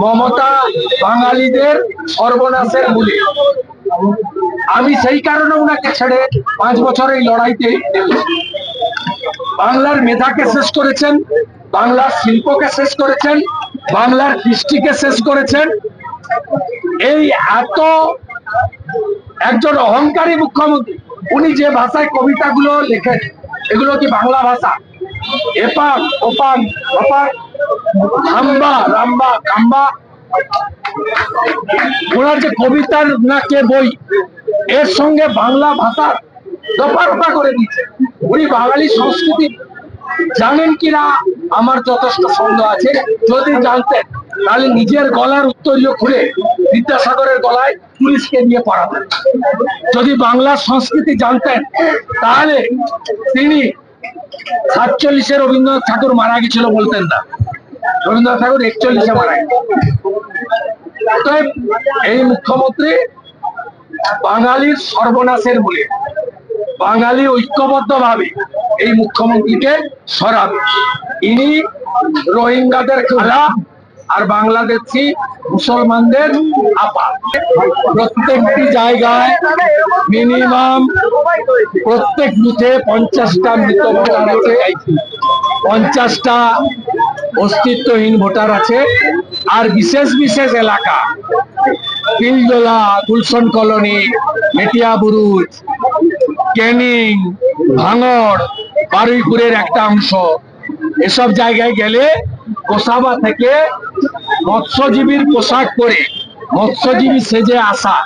মমতা বাঙালিদের সর্বনাশের মূলে আমি সেই কারণে ওনাকে ছেড়ে পাঁচ বছর এই লড়াইতে বাংলার মেধাকে শেষ করেছেন, বাংলার শিল্পকে শেষ করেছেন, বাংলার কৃষ্টিকে শেষ করেছেন। এই এত একজন অহংকারী মুখ্যমন্ত্রী, উনি যে ভাষায় কবিতাগুলো লেখেন, এগুলো কি বাংলা ভাষা? এপাক, ওপাক ওপাক। হাম্বা রাম্বা কাম্বা ওনার যে কবিতার না কে বই, এর সঙ্গে বাংলা ভাষার দফারফা করে দিচ্ছে। উনি বাঙালি সংস্কৃতি জানেন কিনা, আমার যথেষ্ট সন্দেহ আছে। যদি জানতেন, তাহলে নিজের গলার উত্তরীয় খুলে বিদ্যাসাগরের গলায় পুলিশকে নিয়ে পড়াতেন। যদি বাংলা সংস্কৃতি জানতেন, তাহলে তিনি সাতচল্লিশে রবীন্দ্রনাথ ঠাকুর মারা গেছিল বলতেন না। রবীন্দ্রনাথ ঠাকুর একচল্লিশে মারা অতএব এই মুখ্যমন্ত্রী বাঙালির সর্বনাশের মূলে, বাঙালি ঐক্যবদ্ধ ভাবে এই মুখ্যমন্ত্রীকে সরাবে। ইনি রোহিঙ্গাদের খালা আর বাংলাদেশি মুসলমানদের আপা। প্রত্যেকটি জায়গায় মিনিমাম প্রত্যেক বুথে পঞ্চাশটা মৃত ভোটার পঞ্চাশটা অস্তিত্বহীন ভোটার আছে, আর বিশেষ বিশেষ এলাকা পিলজোলা গুলশন কলোনি, মেটিয়া বুরুজ ক্যানিং ভাঙড়, বারুইপুরের একটা অংশ। এসব জায়গায় গেলে কোসাবা থেকে মৎস্যজীবীর পোশাক পরে মৎস্যজীবী সেজে আসা।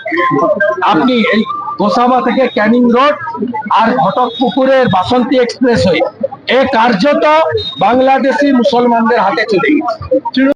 আপনি এই গোসাবা থেকে ক্যানিং রোড আর ঘটক পুকুরের বাসন্তী এক্সপ্রেস হয়ে এ কার্যত বাংলাদেশি মুসলমানদের হাতে চলে